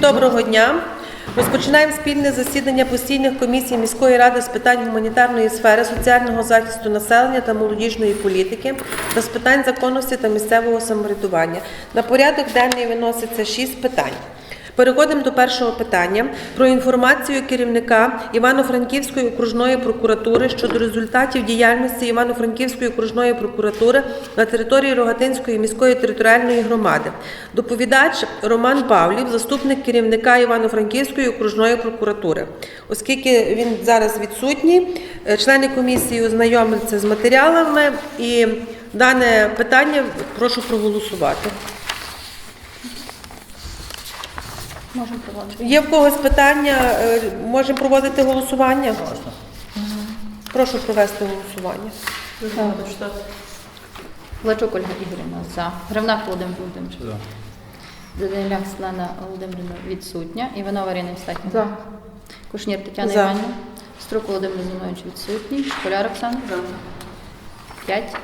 доброго дня. Розпочинаємо спільне засідання постійних комісій міської ради з питань гуманітарної сфери, соціального захисту населення та молодіжної політики та з питань законності та місцевого самоврядування. На порядок денний виноситься шість питань. Переходимо до першого питання про інформацію керівника Івано-Франківської окружної прокуратури щодо результатів діяльності Івано-Франківської окружної прокуратури на території Рогатинської міської територіальної громади. Доповідач Роман Павлів, заступник керівника Івано-Франківської окружної прокуратури. Оскільки він зараз відсутній, е, члени комісії ознайомляться з матеріалами і дане питання прошу проголосувати. Можемо проводити. Є в когось питання? Е, Можемо проводити голосування? Прошу провести голосування. Лачук Ольга Ігорівна за. Гривнак Володимир Володимирович. За. Даниляк Слана Володимирівна відсутня. Іванова Ірина Євстахівна. За. Кушнір Тетяна За. Іванівна. Струк Володимир Зінович відсутній. Школяр Оксана. За. П'ять.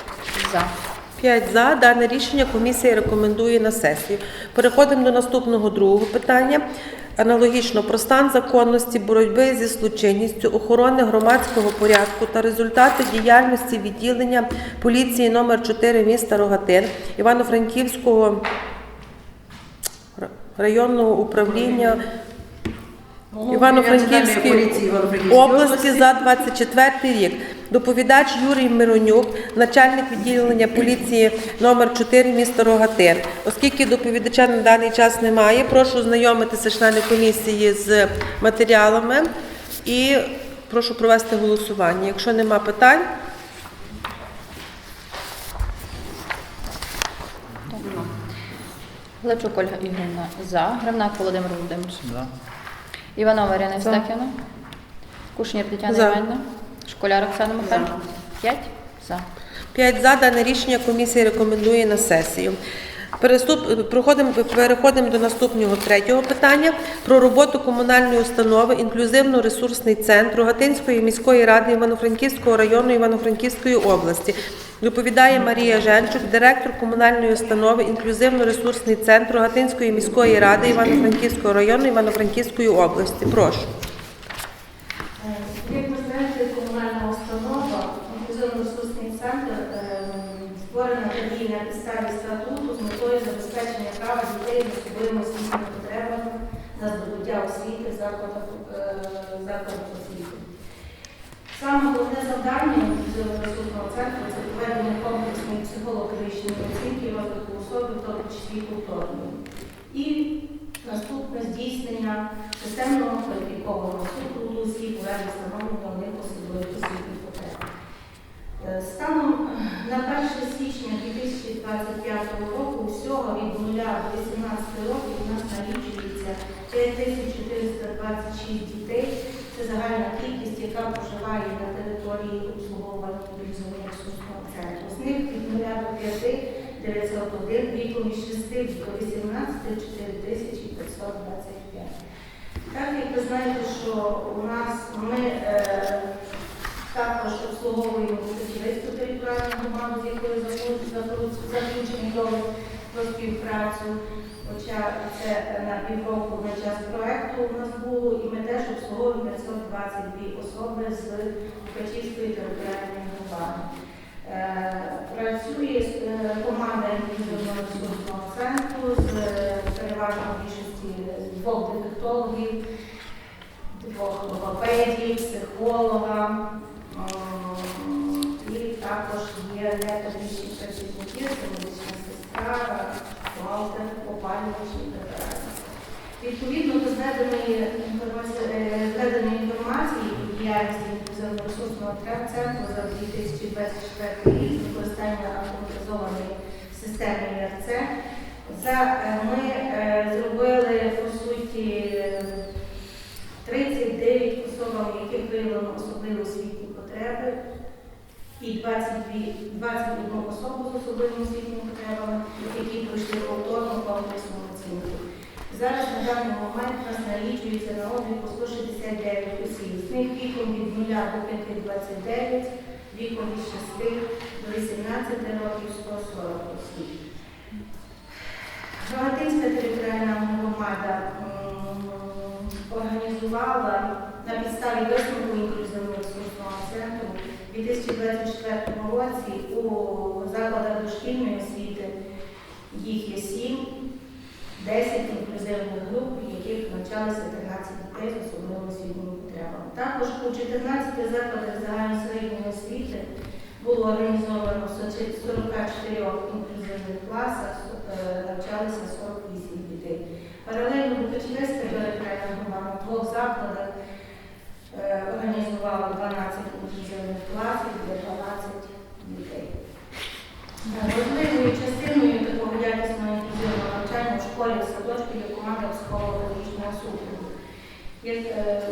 За. П'ять за. Дане рішення комісія рекомендує на сесію. Переходимо до наступного другого питання. Аналогічно про стан законності боротьби зі злочинністю, охорони громадського порядку та результати діяльності відділення поліції номер 4 міста Рогатин Івано-Франківського районного управління Івано-Франківської області за 24 рік. Доповідач Юрій Миронюк, начальник відділення поліції номер 4 міста Рогатин. Оскільки доповідача на даний час немає, прошу ознайомитися члени комісії з матеріалами і прошу провести голосування. Якщо нема питань, Лачук Ольга Ігорівна за. Гривнак Володимир Володимирович. За. Іванова Ірина Євстахівна. Кушнір Тетяна За. Іванівна. Школяр Оксана Михайлівна. П'ять. За. 5 за дане рішення комісія рекомендує на сесію. Переступ, проходимо, переходимо до наступного третього питання про роботу комунальної установи інклюзивно-ресурсний центр Рогатинської міської ради Івано-Франківського району Івано-Франківської області. Доповідає Марія Женчук, директор комунальної установи інклюзивно-ресурсний центр Рогатинської міської ради Івано-Франківського району Івано-Франківської області. Прошу. Установа, інклюзивно-ресурсний центр е, створена тоді на статуту з метою забезпечення права дітей з особливими освітніми потребами на здобуття освіти в е, освіти. Саме завдання інклюзивно-ресурсного центру це проведення комплексної психологічної оцінки розвитку особи, в тому числі культурної. І наступне здійснення системного кваліфікованого супроводу осіб у встановлення у них особливих освітніх потреб. Е, Станом на 1 січня 2025 року всього від 0 до 18 років у нас налічується 5426 дітей. Це загальна кількість, яка проживає на території обслуговування інклюзивного ресурсного центру. З них від 0 до 5 901, віком від 6 до 18 4525. Так як ви знаєте, що у нас ми е, також обслуговуємо Київську територіальну громаду, з якою заключ- договір про співпрацю. Хоча це на півроку на час проекту у нас було, і ми теж обслуговуємо 522 особи з Качівської територіальної громади. Е, Працює е, команда інклюзивного ресурсного центру з е, переважно більшості двох дефектологів, двох логопедів, психолога. І також є непедагогічні працівники, це медична сестра, бухгалтер, опалювачі і так далі. Відповідно до зведеної інформації, е, і діяльності інклюзивно-ресурсного центру за 2024 рік використання автоматизованої системи ІРЦ, е, ми е, зробили по суті 39 особам, яких виявлено особливі освітні потреби, і 22, 21 особу з особливими освітніми потребами, які пройшли повторну комплексну оцінку. Зараз на даний момент нас налічується на обліку 169 осіб. З них віком від 0 до 5 29, віком від 6 до 18 років 140 осіб. Галатинська територіальна громада організувала на підставі висновку у 2024 році у закладах дошкільної освіти їх є сім, 10 інклюзивних груп, в яких навчалися 13 дітей з особливими освітніми потребами. Також у 14 закладах загальної середньої освіти було організовано в 44 інклюзивних класах, е, навчалися 48 дітей. Паралельно Букачівська територіальна громада двох закладах е, організувала 12 інклюзивних класів для 12 дітей. Е, Важливою частиною такого якісного інклюзивного навчання в школі в садочку є команда психолого-педагогічного супроводу. Е,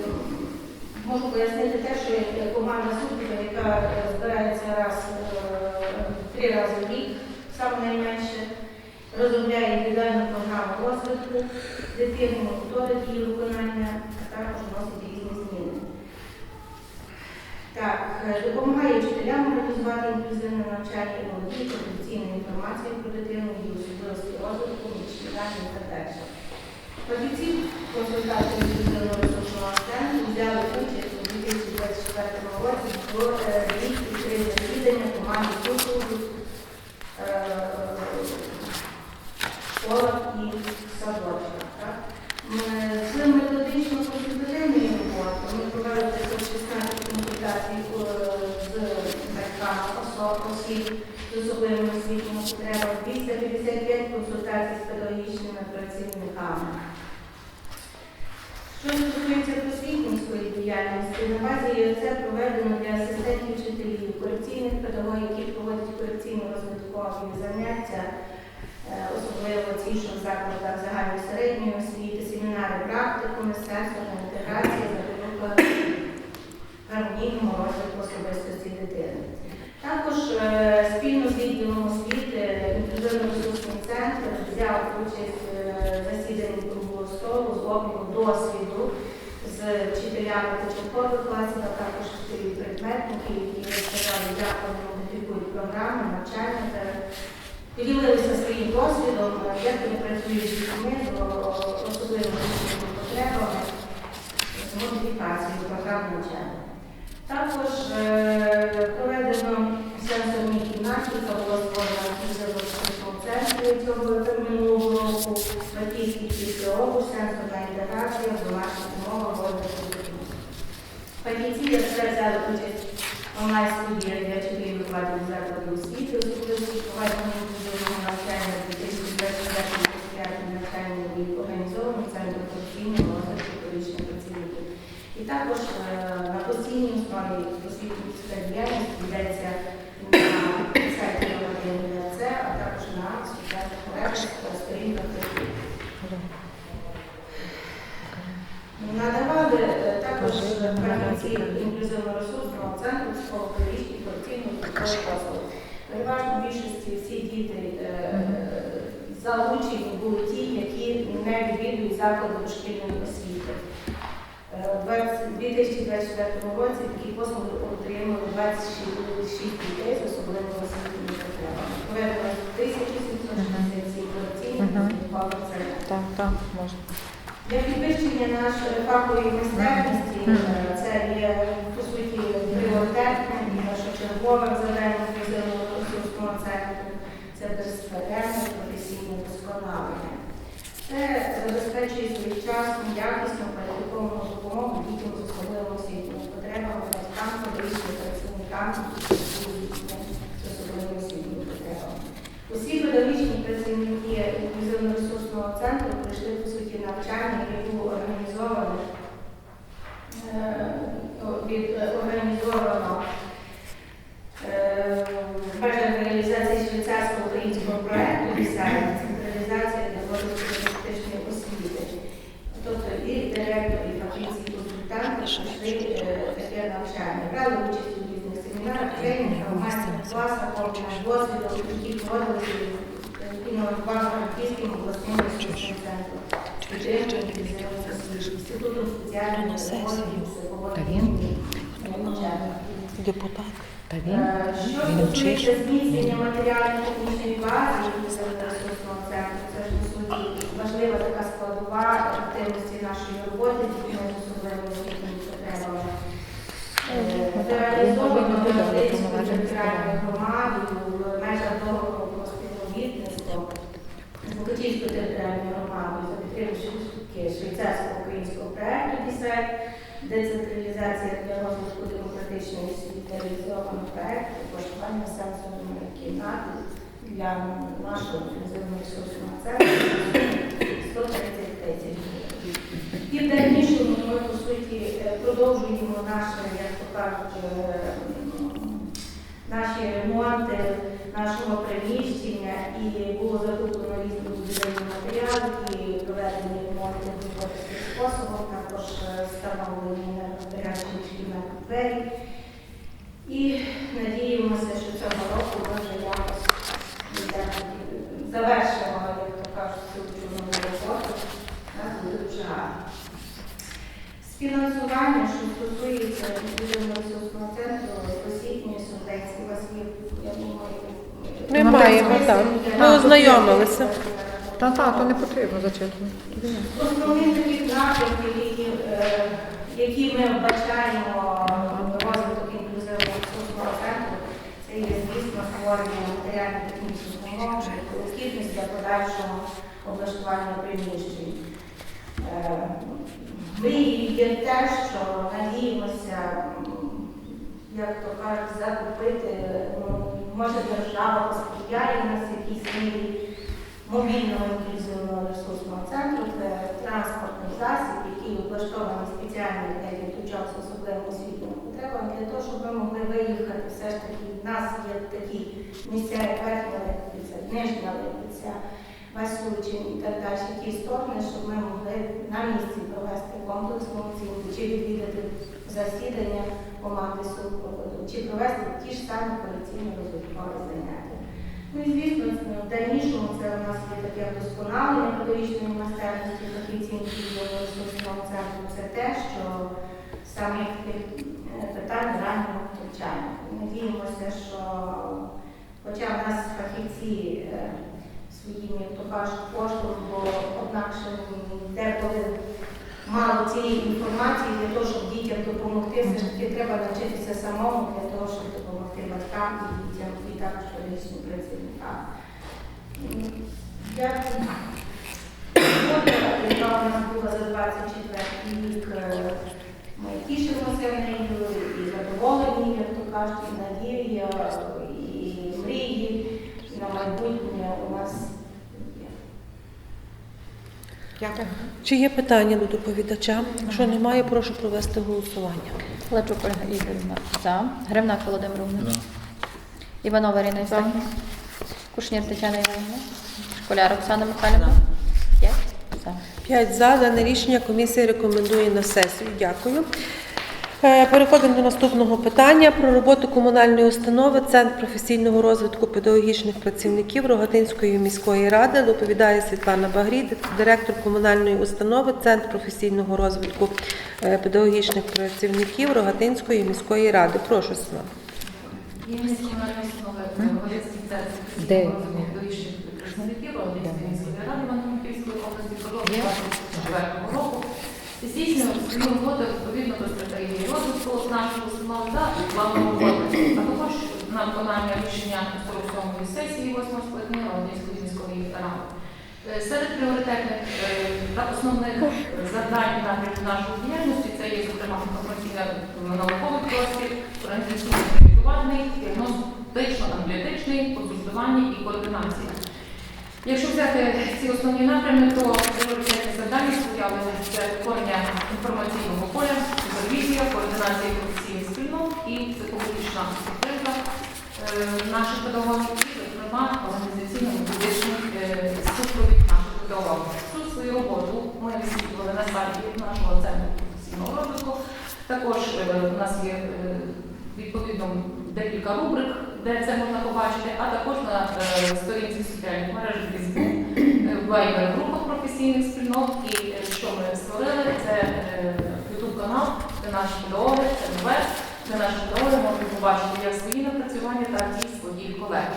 Можу пояснити те, що команда супроводу, яка збирається раз три рази в рік, саме найменше, розробляє індивідуальну програму розвитку дитини, моніторить її виконання, а також вносить різні зміни. Так, е, допомагає вчителям організувати інклюзивне навчання і володіє конфіденційною інформацією про дитину, її особливості розвитку, відчитання і так далі. Фахівці консультації інклюзивного ресурсного центру взяли участь у 2024 році в е, рік і три засідання команди е, школах і садочках. так. М, З методично-консультативної роботи ми провели 516 консультацій е, з батьками особ, осіб з особливими освітніми потребами, 255 консультацій з педагогічними працівниками. Що стосується просвітницької діяльності, на базі ЄЦ проведено для асистентів вчителів, корекційних педагогів, які проводять корекційно-розвиткові заняття, е, особливо ті, що в закладах загальної середньої освіти, семінари практикуми, сенсорна інтеграція, запорука гармонійного розвитку особистості дитини. Також е, спільно з відділом освіти інклюзивно-ресурсний центр взяв участь е, в засіданні круглого столу з обміну досвіду з вчителями початкових класів, а також вчителів які розказали, як вони модифікують програми, навчання та поділилися своїм досвідом, як вони працюють з дітьми особливими освітніми потребами з модифікацією програм навчання. Також е, проведено сенсорні кімнаті, яка була створена в центрі цього минулого року, батьківський фізіолог, сенсорна інтеграція, домашня мова, розвитку дитини. Фахівці як все взяли участь в онлайн-студії для вчителів викладів закладів освіти, особливості проведення інклюзивного навчання 2024 навчання і організованого центру професійного розвитку педагогічних працівників. І також е, на постійній основі освітницька діяльність ведеться на сайті НЦ, а також на соціальних мережах та сторінках. Надавали е, також фахівці інклюзивно-ресурсного центру психологічних корекційних послуг. Переважно в більшості всі діти е, залучені були ті, які не заклади дошкільної освіти. Е, У 20- 2024 році такі послуги отримали 26 дітей з особливими освітніми потребами. Проведено 1767 корекційних Мгм. підготовок центрів. Так, так, можна. Для підвищення нашої фахової майстерності е, це є по суті пріоритетним і першочерговим завданням інклюзивного ресурсного центру. Це безперервне професійне досконалення. Це забезпечує своєчасну, якісну, кваліфіковану допомогу дітям з особливими освітніми потребами, батькам, педагогічним працівникам, дітьми з особливими освітніми потребами. Усі педагогічні працівники інклюзивно-ресурсного центру прийшли по суті навчання, яке було організоване е, від е, організовано е, в межах реалізації швейцарсько-українського проекту «Десятка централізація для розвитку демократичної освіти. Тобто і директор, і фахівці, і е, таке навчання. Брали участь у різних семінарах, тренінгах, досвідом, які проводилися інноваційно-франківським обласним ресурсним центром. Інститутом спеціальної психології, психології. Депутат. Та Е, Що стосується зміцнення матеріально-технічної бази ресурсного центру, це ж по суті важлива така складова активності нашої роботи з Реалізовано Медицькою територіальною громадою в межах договору про співробітництво з Букатівською територіальною громадою за підтримки швейцарсько-українського проекту «Дісет», децентралізація для розвитку демократичної освіти, реалізовано проект влаштування сенсорної кімнати для нашого інклюзивного ресурсного центру 130 тисяч. І в дальнішому ми, по суті, е, продовжуємо наші, як то кажуть, е, наші ремонти нашого приміщення і було закуплено різні будівельні матеріали і проведені ремонти способом, також е, встановлені на гарячі шкільних двері. І надіємося, що цього року ми вже якось завершимо, як то кажуть, цю чудову роботу. У нас буде дуже гарно. З фінансування, що стосується інклюзивного ресурсного центру, освітньої субвенції, у вас є, я думаю, Ми маємо там. Ми ознайомилися. Та та, то не потрібно зачитувати. Основні такі напрямки, які, е, які ми вбачаємо в розвиток інклюзивного ресурсного центру, це є, звісно, створення матеріально-технічних умов, необхідність для подальшого облаштування приміщень. Е, Є те, що надіємося, як то кажуть, закупити, ну, може держава посприяє нас в якійсь мірі мобільного інклюзивного ресурсного центру, це транспортний засіб, який облаштований спеціально для діточок з особливими освітніми потребами, для того, щоб ми могли виїхати все ж таки. В нас є такі місця, як Верхня Липиця, Нижня Липиця, Васючин і так далі, ті сторони, щоб ми могли на місці провести комплексну оцінку, чи відвідати засідання команди супроводу, чи провести ті ж самі колекційно-розвиткові заняття. Ну і звісно, в дальнішому це у нас є таке вдосконалення педагогічної майстерності фахівців ресурсного центру. Це те, що саме таких е, питань раннього втручання. Надіємося, що хоча в нас фахівці е, своїм, як то кажуть, коштом, бо однакше деколи мало цієї інформації для того, щоб дітям допомогти. Все ж таки треба навчитися самому для того, щоб допомогти батькам і дітям, і також педагогічним працівникам. Дякую. Яка у нас була за 24 рік, е, ми тішимося нею і задоволені, як то кажуть, і надія, і мрії, і на майбутнє у нас є. Дякую. Чи є питання до доповідача? Якщо немає, прошу провести голосування. Лечук Ольга Ігорівна за. Гривнак Володимир Романович. Іванова Ірина Іванівна. Кушнір Тетяна Іванівна. Школяр Оксана Михайлівна. П'ять. За. П'ять за дане рішення комісія рекомендує на сесію. Дякую. Е, Переходимо до наступного питання про роботу комунальної установи Центр професійного розвитку педагогічних працівників Рогатинської міської ради. Доповідає Світлана Багрій, директор комунальної установи Центр професійного розвитку е, педагогічних працівників Рогатинської міської ради. Прошу Світлана. Де? педагогічних міської ради області року. Свою роботу розвитку нашої установи та плану роботи, а також на виконання рішення 47-ї сесії 8 скликання Одеської міської ради. Е, Серед пріоритетних е, та основних завдань і напрямків нашої діяльності це є, зокрема, інформаційно-науковий простір, організаційно-інтелектуальний, діагностично-аналітичний, консультування і координація. Якщо взяти ці основні напрями, то пріоритетні завдання стояли це створення інформаційного поля, супервізія, координація професійних спільнот і психологічна підтримка е, наших педагогів, зокрема, організаційно-методичний е, супровід наших педагогів. Всю свою роботу ми висвітлювали на сайті нашого центру професійного розвитку. Також е, у нас є відповідно декілька рубрик, де це можна побачити, а також на е, сторінці соціальних мереж Facebook, е, в Viber групах професійних спільнот. І е, що ми створили, це е, YouTube канал, де наші педагоги, це нове, де наші дороги можуть побачити як свої напрацювання, так і своїх колег.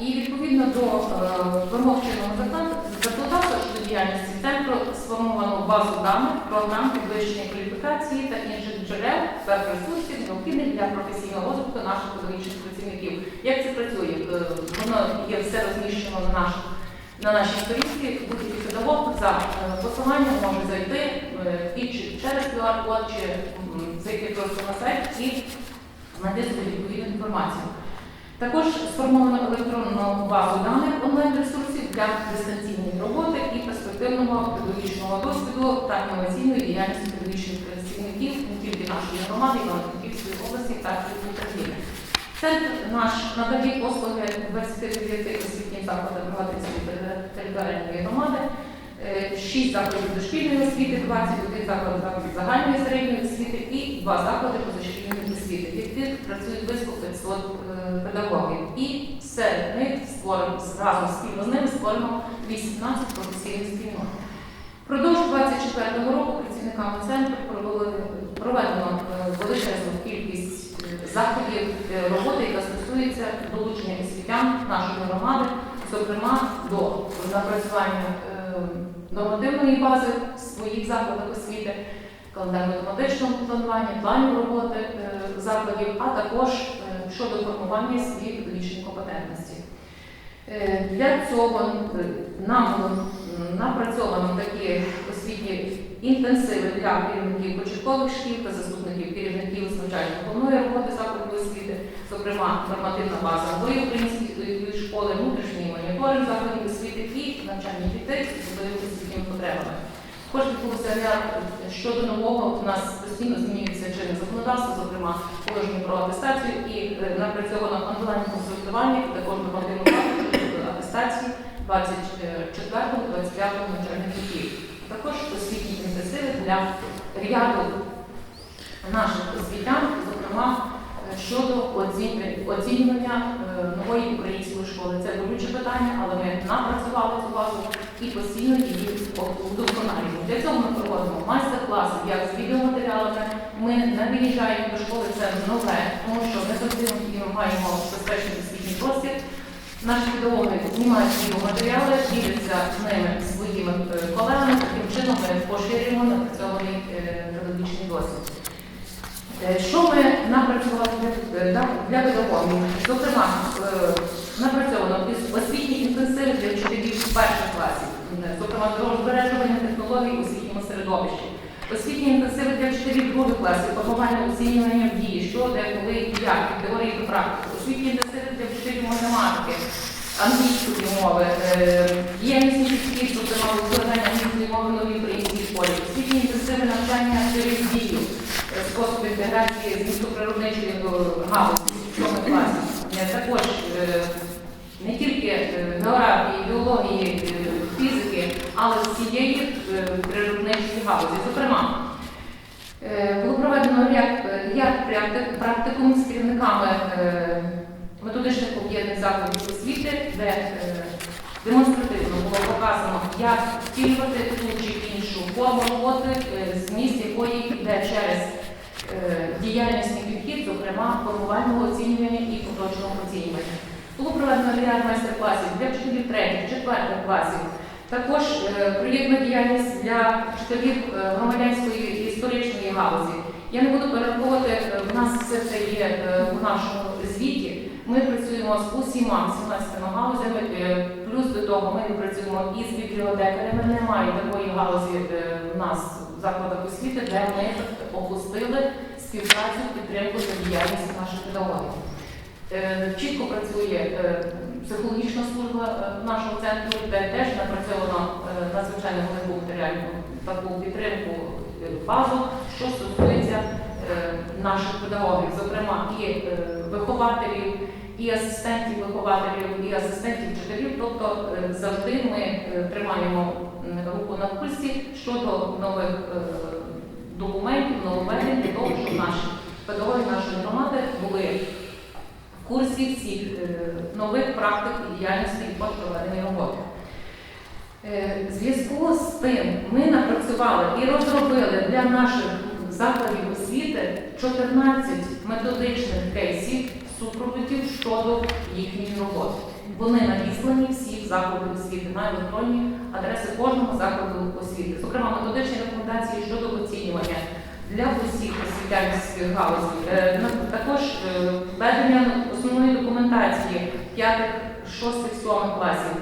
І відповідно до е, вимог чинного закон- законодавства щодо діяльності центру сформовано базу даних програм підвищення кваліфікації та інших джерел та ресурсів, необхідних для професійного розвитку наших педагогічних працівників. Як це працює? Е, Воно є все розміщено на наших на нашій сторінці будь-який педагог за е, посиланням може зайти і чи через QR-код, чи зайти просто на сайт і знайти собі відповідну інформацію. Також сформовано електронну базу даних онлайн-ресурсів для дистанційної роботи і перспективного педагогічного досвіду та інноваційної діяльності педагогічних працівників не тільки нашої громади, але й Франківської області та України. Центр наш надає послуги 29 освітнім закладам Галатинської територіальної громади, 6 закладів дошкільної освіти, 21 заклад закладів загальної середньої освіти і 2 заклади позашкільної освіти, яких працюють близько 500 е, педагогів. І серед них створено разом спільно з ними створено 18 професійних спільнот. Впродовж 24 року працівниками центру проведено е, величезну кількість е, заходів е, роботи, яка стосується долучення освітян нашої громади, зокрема до напрацювання нормативної бази в своїх закладах освіти, календарно-тематичного планування, планів роботи е, закладів, а також е, щодо формування своїх педагогічних компетентностей. Е, Для цього нам напрацьовано такі освітні інтенсиви для керівників початкових шкіл та заступників керівників з навчально-виховної роботи закладу освіти, зокрема нормативна база нової української школи, внутрішній моніторинг закладів освіти і навчання дітей з особливими освітніми потребами. Також відбувся ряд щодо нового у нас постійно змінюється чинне законодавство, зокрема положення про атестацію і е, напрацьовано онлайн-консультування і також базу щодо атестації 24-25 навчальних років. Також освітні інтенсиви для ряду наших освітян, зокрема е, щодо оцінювання, е, нової української школи. Це болюче питання, але ми напрацювали цю базу і постійно її удосконалюємо. Для цього ми проводимо майстер-класи як з відеоматеріалами. Ми не виїжджаємо до школи, це нове, тому що не завжди ми маємо безпечний освітній простір. Наші педагоги знімають відеоматеріали, діляться з ними своїми е, колегами. Таким чином ми поширюємо напрацьований е, педагогічний досвід. Е, Що ми напрацювали для, педагогів? Зокрема, напрацьовано із- освітні інтенсиви для вчителів перших класів, зокрема збережування технологій у освітньому середовищі. Освітні інтенсиви для вчителів других класів, формування оцінювання в дії, що, де, коли, як, теорії та практики. Освітні інтенсиви для вчителів математики, англійської мови, е, діяльність підхід, зокрема викладання англійської мови новій українській школі, освітні інтенсиви навчання через дію, е, спосіб інтеграції з містоприродничої галузі цьому класі. Е, Також не тільки географії, біології, але всієї е, природничої галузі. Зокрема, е, було проведено ряд, ряд практик- практикум з керівниками е, методичних об'єднаних закладів освіти, де демонстративно було показано, як втілювати ту чи іншу форму роботи, зміст якої йде через діяльність і підхід, зокрема формувального оцінювання і поточного оцінювання. Було проведено ряд майстер-класів для вчителів третіх, четвертих класів. Також е, проєктна діяльність для вчителів е, громадянської історичної галузі. Я не буду перераховувати, е, в нас все це є в нашому звіті. Ми працюємо з усіма 17 галузями. Плюс до того ми працюємо і з бібліотекарями. Немає такої галузі в нас в закладах освіти, де ми опустили співпрацю, підтримку та діяльність наших педагогів. Е, Чітко працює е, психологічна служба е, нашого центру, де теж напрацьовано надзвичайно велику матеріальну таку підтримку базу, що стосується наших педагогів, зокрема і вихователів, і асистентів вихователів, і асистентів вчителів. Тобто завжди ми тримаємо руку на пульсі щодо нових документів, нововведень для того, щоб наші педагоги нашої громади були курсі всіх е, нових практик і діяльності і проведення роботи. Е, зв'язку з тим ми напрацювали і розробили для наших закладів освіти 14 методичних кейсів супроводів щодо їхньої роботи. вони надіслані всі заклади освіти на електронні адреси кожного закладу освіти. Зокрема, методичні рекомендації щодо оцінювання для усіх освітянських галузей. Е, Також е, ведення основної документації п'ятих, шостих, сьомих класів.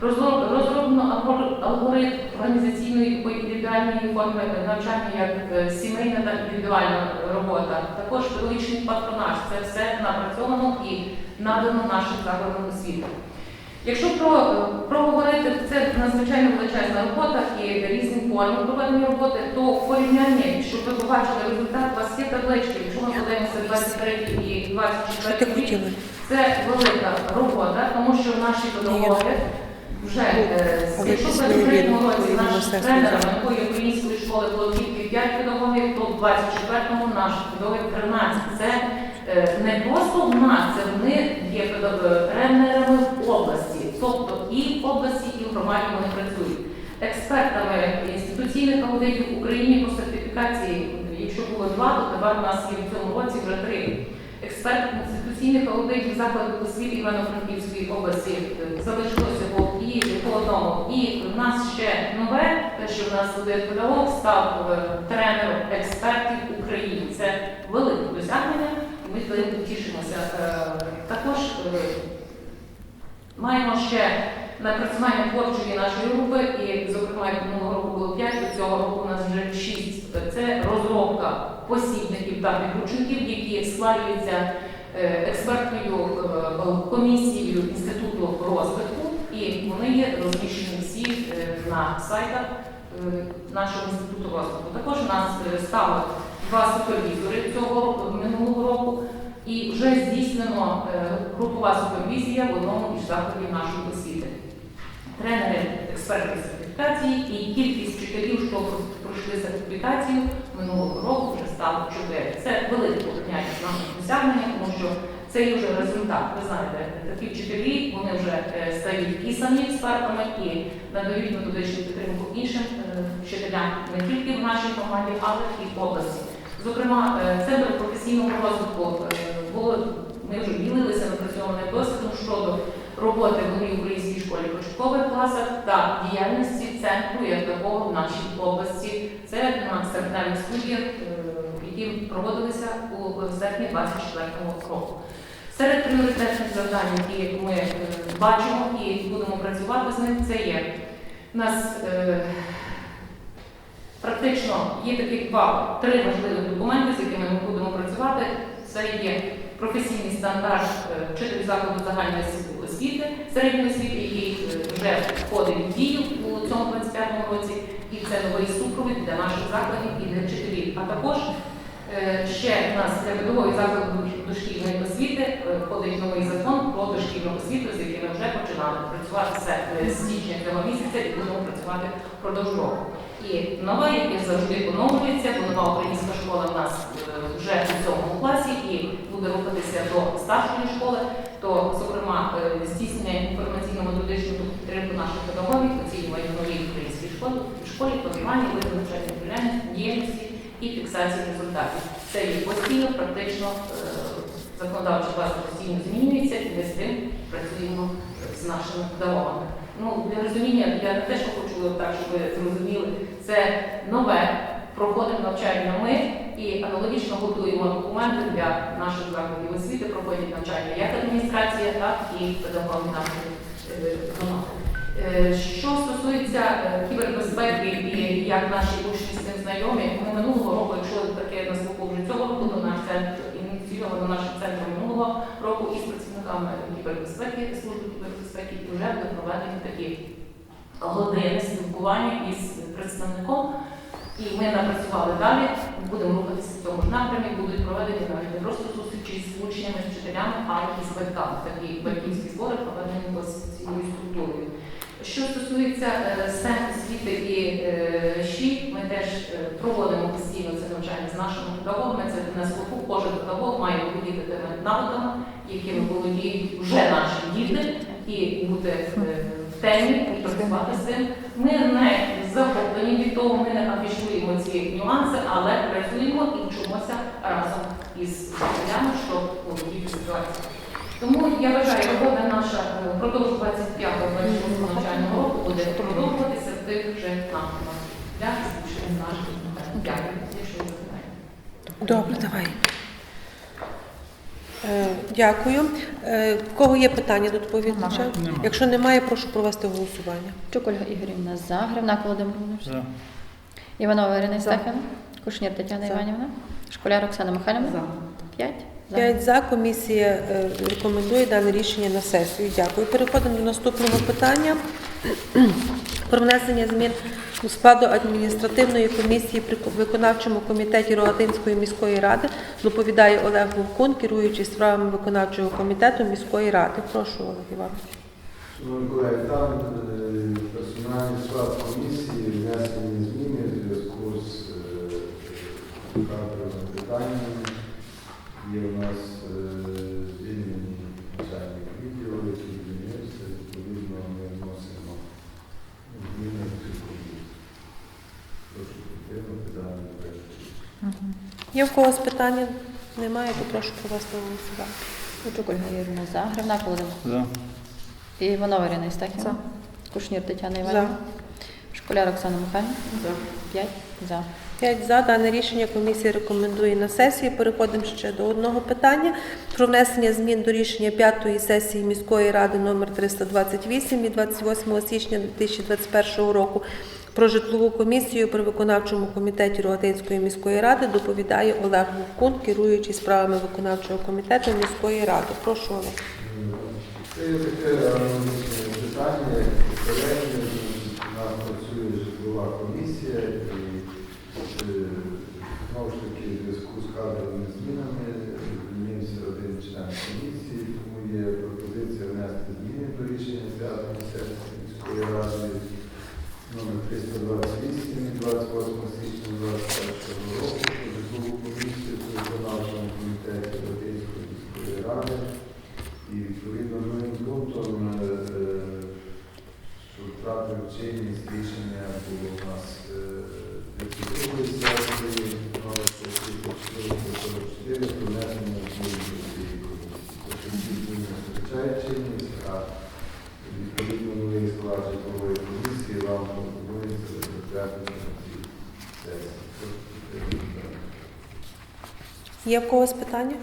Розроб- Розроблено алгоритм організаційної і індивідуальної форми навчання як е, сімейна та індивідуальна робота. Також педагогічний патронаж. Це все напрацьовано і надано нашим закладам освіти. Якщо про, проговорити, це надзвичайно величезна робота і різні форми проведення роботи, то в порівнянні, щоб ви побачили результат, у вас є таблички. Якщо ми подивимося 23 і Що ти 24 рік, це велика робота, тому що наші педагоги вже е, з- якщо в після 23 обіду, році міністерство тренерами взяло. української школи було тільки 5 педагогів, то в 24-му наших педагогів 13. Це не просто в нас, це вони є тренерами в області, тобто і в області, і в громаді вони працюють. Експертами інституційних аудитів в Україні по сертифікації, якщо було два, то тепер у нас є в цьому році вже три. Експерт інституційних аудитів закладів освіти Івано-Франківської області е, залишилося і по одному. І в нас ще нове, те, що в нас один педагог став е, тренером експертів України. Це велике досягнення, ми тішимося. Е, Також е, маємо ще напрацювання творчої нашої групи, і, зокрема, минулого року було 5, то цього року у нас вже 6. Це розробка посібників та підручників, які схвалюються е, експертною комісією Інституту розвитку, і вони є розміщені всі на сайтах нашого інституту розвитку. Також у нас стало два супервізори цього минулого року. І вже здійснено е, групова супервізія в одному із закладів нашої освіти. Тренери експерти сертифікації і кількість вчителів, що пройшли сертифікацію минулого року, вже стало 4. Це велике порівняння з нашим досягненням, тому що це є вже результат. Ви знаєте, такі вчителі вони вже е, стають і самі експертами, і надають методичну підтримку іншим е, вчителям не тільки в нашій громаді, але і в області. Зокрема, е, Центр професійного розвитку е, було, ми вже ділилися напрацьованим досвідом щодо роботи в українській школі початкових класах та діяльності центру як такого в нашій області. Це на серпневих студіях, е, які проводилися у серпні 24 року. Серед пріоритетних завдань, які ми бачимо і будемо працювати з ним, це є у нас Практично є такі два, три важливі документи, з якими ми будемо працювати. Це є професійний стандарт е, вчителів закладу загальної освіти, середньої освіти, який е, вже входить в дію у цьому 25-му році, і це новий супровід для наших закладів і для вчителів. А також е, ще в нас для педагогів закладу дошкільної освіти входить новий закон про дошкільну освіту, з яким ми вже починали працювати з січня цього місяця і будемо працювати впродовж року. І нова, яке завжди поновлюється, бо нова українська школа в нас е, вже у цьому класі і буде рухатися до старшої школи, то, зокрема, е, здійснення інформаційно-методичного підтримку наших педагогів, оцінювання новій українській школі, школі, планування, виду навчальної діяльності, і фіксації результатів. Це є постійно, практично е, законодавча база постійно змінюється, і ми з тим працюємо з нашими педагогами. Ну, для розуміння, я не те, що хочу так, щоб ви зрозуміли, це нове, проходимо навчання ми і аналогічно готуємо документи для наших закладів освіти, проходять навчання як адміністрація, так і педагоги нашої е, громади. Е, Що стосується е, кібербезпеки і як наші учні з цим знайомі, ми минулого року, якщо таке на слуху вже цього року, наш центр ініційовано нашим центром минулого року із працівниками кібербезпеки, служби кібербезпеки, і вже буде проведені такі години спілкування із представником. І ми напрацювали далі, будемо рухатися в цьому напрямі, будуть проведені навіть не просто зустрічі з учнями, з вчителями, а й з батьками. Такі батьківські збори проведені цією структурою. Що стосується е, STEM освіти і е, ЩІ, ми теж е, проводимо постійно це навчання з нашими педагогами. Це на слуху кожен педагог має володіти тими навиками, якими володіють вже наші діти, і бути е, в темі, і працювати з цим. Ми не захоплені від того, ми не афішуємо ці нюанси, але працюємо і вчимося разом із вчителями, щоб володіти ситуацією. Тому я вважаю, робота наша е, впродовж 25-26 навчального року буде продовжуватися в тих же напрямках для збільшення наших навчань. Дякую. Якщо є запитання. Добре, давай. Е, Дякую. Е, В кого є питання до доповідача? Якщо немає, прошу провести голосування. Чук Ольга Ігорівна за. Гривнак Володимир Володимирович. За. Іванова Ірина Стефанівна. Кушнір Тетяна За. Іванівна. Школяр Оксана Михайлівна. За. П'ять. За. П'ять за. Комісія е, рекомендує дане рішення на сесію. Дякую. Переходимо до наступного питання. Про внесення змін у складу адміністративної комісії при виконавчому комітеті Рогатинської міської ради доповідає Олег Вовкун, керуючий справами виконавчого комітету міської ради. Прошу, Олег Іванович. Шановні колеги, там е, персональний склад комісії внесені зміни в зв'язку з е, кадровими питаннями. Є у нас е, звільнені начальник відділу, який звільнився, відповідно ми вносимо зміни в комісію. Прошу підтримати даний проект. Є в когось питання? Немає, то прошу провести голосування. Чук Ольга Ігорівна за. Гривнак Володимир. За. Іванова Ірина Стефанівна. За. Кушнір Тетяна Іванівна. Школяр Оксана Михайлівна. За. П'ять. За. П'ять за дане рішення комісія рекомендує на сесії. Переходимо ще до одного питання про внесення змін до рішення п'ятої сесії міської ради номер 328 від 28 січня 2021 року про житлову комісію при виконавчому комітеті Рогатинської міської ради доповідає Олег Вовкун, керуючий справами виконавчого комітету міської ради. Прошу Олег. Це таке питання, як попереднє. У нас працює житлова комісія і е, знову ж таки в зв'язку з кадровими змінами змінився один член комісії, тому є пропозиція внести зміни до рішення п'ятої сесії міської ради номер 328 від 28 січня 2021 року про житлову комісію при виконавчому комітеті Європейської міської ради. І відповідно другим пунктом, е, е, втратив чинність було у нас е, 32 сесії, номер 3444, про внесення змін до цієї комісії. Тобто ці зміни не втрачають чинність, а відповідно новий склад житлової комісії вам пропонується затвердити на цій сесії. Прошу підтримати. Є в когось питання?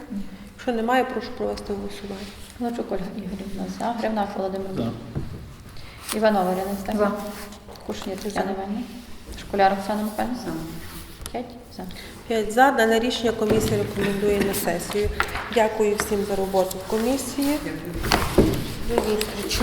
Якщо немає, прошу провести голосування. Лачук Ольга Ігорівна за. Гривнак Володимир. Іванова Ірина За. Стефанівна. Кушнір Тетяна Іванівна. Школяр Оксана Михайлівна. П'ять. За. П'ять за. Дане рішення комісія рекомендує на сесію. Дякую всім за роботу в комісії. До зустрічі.